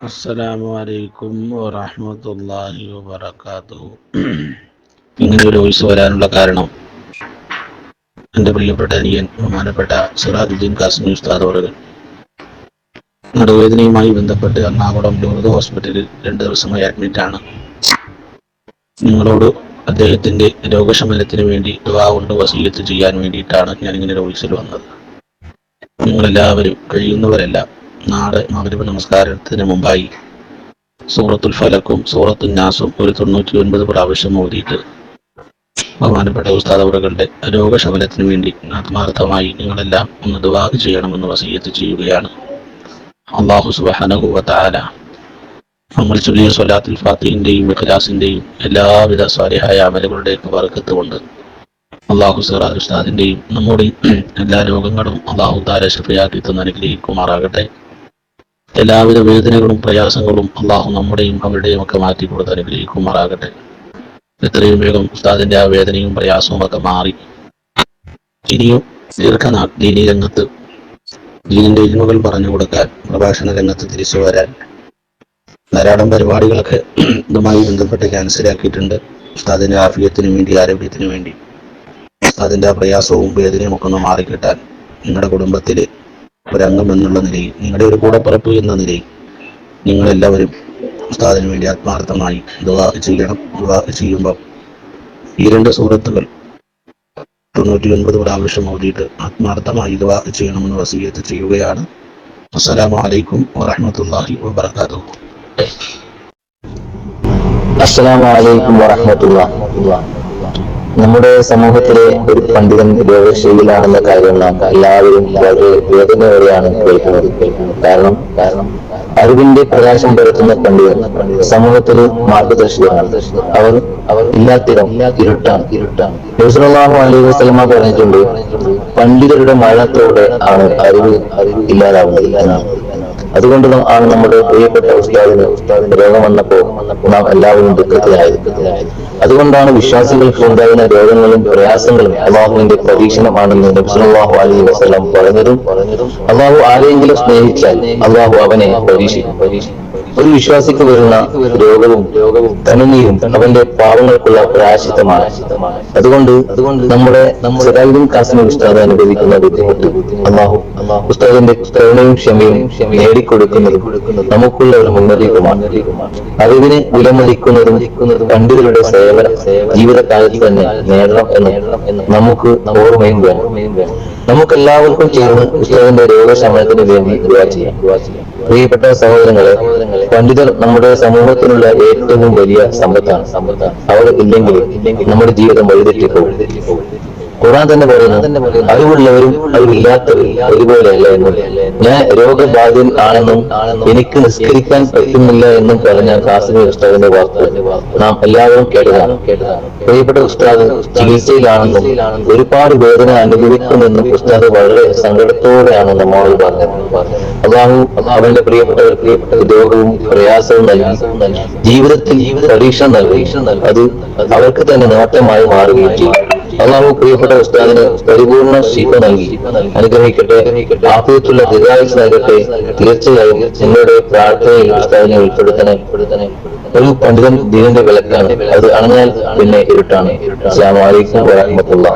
അസ്സലാമു അലൈക്കും വറഹ്മത്തുള്ളാഹി വബറകാതുഹു. ഇങ്ങനെ ഒരു വോയിസ് വരാനുള്ള കാരണം എന്റെ പ്രിയപ്പെട്ട അനിയൻ ബഹുമാനപ്പെട്ട സിറാജുദ്ദീൻ കാസിമി ഉസ്താദ് അവർ നടുവേദനയുമായി ബന്ധപ്പെട്ട് എറണാകുളം ലൂർദ് ഹോസ്പിറ്റലിൽ രണ്ട് ദിവസമായി അഡ്മിറ്റ് ആണ്. നിങ്ങളോട് അദ്ദേഹത്തിന്റെ രോഗശമനത്തിന് വേണ്ടി ദുവാ കൊണ്ട് വസീലത്ത് ചെയ്യാൻ വേണ്ടിയിട്ടാണ് ഞാൻ ഇങ്ങനെ ഒരു വോയിസിൽ വന്നത്. നിങ്ങളെല്ലാവരും കഴിയുന്നവരെല്ലാം നാളെ മകരവ് നമസ്കാരത്തിന് മുമ്പായി സൂറത്തുൽ ഫലക്കും സൂറത്തുൽ നാസും ഒരു തൊണ്ണൂറ്റി ഒൻപത് പ്രാവശ്യം ഓതിയിട്ട് ബഹുമാനപ്പെട്ട ഉസ്താദവറുകളുടെ രോഗശമനത്തിന് വേണ്ടി ആത്മാർത്ഥമായി നിങ്ങളെല്ലാം ഒന്ന് ദുവാഹ് ചെയ്യണമെന്ന് വസീയത്ത് ചെയ്യുകയാണ്. അള്ളാഹു സുബാനഹുവല നമ്മൾ ചൊല്ലിയ സ്വലാത്തുൽ ഫാത്തിഹിന്റെയും ഇഖ്ലാസിന്റെയും എല്ലാവിധ സ്വാലിഹായ അമലുകളുടെയൊക്കെ വർക്കത്ത് കൊണ്ട് അള്ളാഹു സിറാജ് ഉസ്താദിന്റെയും നമ്മുടെ എല്ലാ രോഗങ്ങളും അള്ളാഹു താര ശഫയാക്കി തന്ന് എല്ലാവിധ വേദനകളും പ്രയാസങ്ങളും അള്ളാഹു നമ്മുടെയും അവരുടെയും ഒക്കെ മാറ്റി കൊടുത്ത് അനുഗ്രഹിക്കുമാറാകട്ടെ. എത്രയും വേഗം ഉസ്താദിന്റെ ആ വേദനയും പ്രയാസവും ഒക്കെ മാറി. ഇനിയും ദീർഘനാൾ ദീനി രംഗത്ത് ദീനിന്റെ ഇരുമകൾ പറഞ്ഞു കൊടുക്കാൻ പ്രഭാഷണ രംഗത്ത് തിരിച്ചു വരാൻ ധാരാളം പരിപാടികളൊക്കെ ഇതുമായി ബന്ധപ്പെട്ട് ക്യാൻസലാക്കിയിട്ടുണ്ട് ഉസ്താദിന്റെ ആഫിയത്തിനു വേണ്ടി ആരോഗ്യത്തിനു വേണ്ടി. ഉസ്താദിന്റെ പ്രയാസവും വേദനയും ഒക്കെ ഒന്ന് മാറിക്കിട്ടാൻ നിങ്ങളുടെ കുടുംബത്തിൽ ഒരംഗം എന്നുള്ള നിലയിൽ നിങ്ങളുടെ ഒരു കൂടപ്പിറപ്പ് എന്ന നിലയിൽ നിങ്ങളെല്ലാവരും ഉസ്താദിന് വേണ്ടി ആത്മാർത്ഥമായി ദുവാ ചെയ്യണം. ദുവാ ചെയ്യുമ്പോൾ ഈ രണ്ട് സൂറത്തുകൾ തൊണ്ണൂറ്റി ഒൻപത് പ്രാവശ്യം ഓതിയിട്ട് ആത്മാർത്ഥമായി ദുവാ ചെയ്യണമെന്ന് വസീയത്ത് ചെയ്യുകയാണ്. അസ്സലാമു അലൈക്കും വറഹ്മത്തുള്ളാഹി വബറകാതുഹു. അസ്സലാമു അലൈക്കും വറഹ്മത്തുള്ളാ നമ്മുടെ സമൂഹത്തിലെ ഒരു പണ്ഡിതൻ രോഗശൈലിയിലാണെന്ന കാര്യം നാം എല്ലാവരും വളരെ വേദനയോടെയാണ് കേൾക്കുന്നത്. കാരണം കാരണം അറിവിന്റെ പ്രകാശം പരത്തുന്ന പണ്ഡിതൻ സമൂഹത്തിന് മാർഗദർശിയാണ്. അവർ അവർ ഇല്ലാത്തിടം ഇരുട്ടാണ്. ഇരുട്ടാണ് അലൈഹി വസല്ലമ പറഞ്ഞിട്ടുണ്ട് പണ്ഡിതരുടെ മഴത്തോടെ ആണ് അറിവ് ഇല്ലാതാവുന്നത് എന്നാണ്. അതുകൊണ്ട് ആണ് നമ്മുടെ പ്രിയപ്പെട്ട ഉസ്താദിന് ഉസ്താദിന് രോഗം വന്നപ്പോ നാം എല്ലാവരും ദുഃഖത്തിലായത് അതുകൊണ്ടാണ് വിശ്വാസികൾക്ക് ഉണ്ടാകുന്ന രോഗങ്ങളും പ്രയാസങ്ങളും അള്ളാഹുവിന്റെ പരീക്ഷണമാണെന്ന് നബ്സുല്ലാഹു അലൈഹി വസല്ലം പറഞ്ഞതും അള്ളാഹു ആരെങ്കിലും സ്നേഹിച്ചാൽ അള്ളാഹു അവനെ പരീക്ഷിക്കും പരീക്ഷിക്കും. ഒരു വിശ്വാസിക്ക് വരുന്ന രോഗവും തനിമയും അവന്റെ പാവങ്ങൾക്കുള്ള പ്രായശിത്തമാണ് അതുകൊണ്ട് അതുകൊണ്ട് നമ്മുടെ നമ്മുടെ കാസിനെ ഉസ്താദ് അനുഭവിക്കുന്ന ബുദ്ധിമുട്ട് അള്ളാഹു ഉസ്താദിന്റെ കരുണയും ക്ഷമയും നേടിക്കൊടുക്കുന്നതും നമുക്കുള്ള ഒരു മുന്നറിയിപ്പുമാണ്. അറിവിനെ വിലമതിക്കുന്നതും പണ്ഡിതരുടെ സേവന ജീവിതകാലത്ത് തന്നെ നേടണം എന്ന് നമുക്ക് ഓർമ്മയും വേണം. നമുക്ക് എല്ലാവർക്കും ചേർന്ന് ഉസ്താദിന്റെ രോഗശമനത്തിന് വേണ്ടി ദുവാ ചെയ്യാം. പ്രിയപ്പെട്ട സഹോദരങ്ങളെ പണ്ഡിതർ നമ്മുടെ സമൂഹത്തിനുള്ള ഏറ്റവും വലിയ സമ്പത്താണ്. സമ്പത്താണ് അവർ ഇല്ലെങ്കിൽ നമ്മുടെ ജീവിതം വഴിതെറ്റിപ്പോകും. ഖുറാൻ തന്നെ പറയുന്നു അറിവുള്ളവരും അറിവില്ലാത്തവരും ഒരുപോലെയല്ല എന്നും ഞാൻ രോഗബാധിതൻ ആണെന്നും എനിക്ക് നിസ്കരിക്കാൻ പറ്റുന്നില്ല എന്നും പറഞ്ഞ കാസിമി ഉസ്താദിന്റെ വാർത്ത നാം എല്ലാവരും കേട്ടതാണ്. പ്രിയപ്പെട്ട ഉസ്താദ് ചികിത്സയിലാണെന്നും ഒരുപാട് വേദന അനുഭവിക്കുമെന്നും ഉസ്താദ് വളരെ സങ്കടത്തോടെയാണ് നമ്മോട് പറഞ്ഞത്. അതാണ് അവന്റെ പ്രിയപ്പെട്ടവർക്ക് രോഗവും പ്രയാസവും നൽകി. ജീവിതത്തിൽ പരീക്ഷ നൽകി. അത് അവർക്ക് തന്നെ നേട്ടമായി മാറുകയും ചെയ്യും അള്ളാഹു പ്രിയപ്പെട്ട ഉസ്താദിന് പരിപൂർണ ശിഫ നൽകി. അനുഗ്രഹിക്കട്ടെ. ആഫിയത്തുള്ള ദീർഘായുസ് നൽകട്ടെ. തീർച്ചയായും നിങ്ങളുടെ പ്രാർത്ഥനയിൽ ഉസ്താദിനെ ഉൾപ്പെടുത്തണേ. ഒരു പണ്ഡിതൻ ദീനിന്റെ വിളക്കാണ്. അത് അണഞ്ഞാൽ പിന്നെ ഇരുട്ടാണ്. അസ്സാം വലൈക്കും വരഹമത്തുള്ള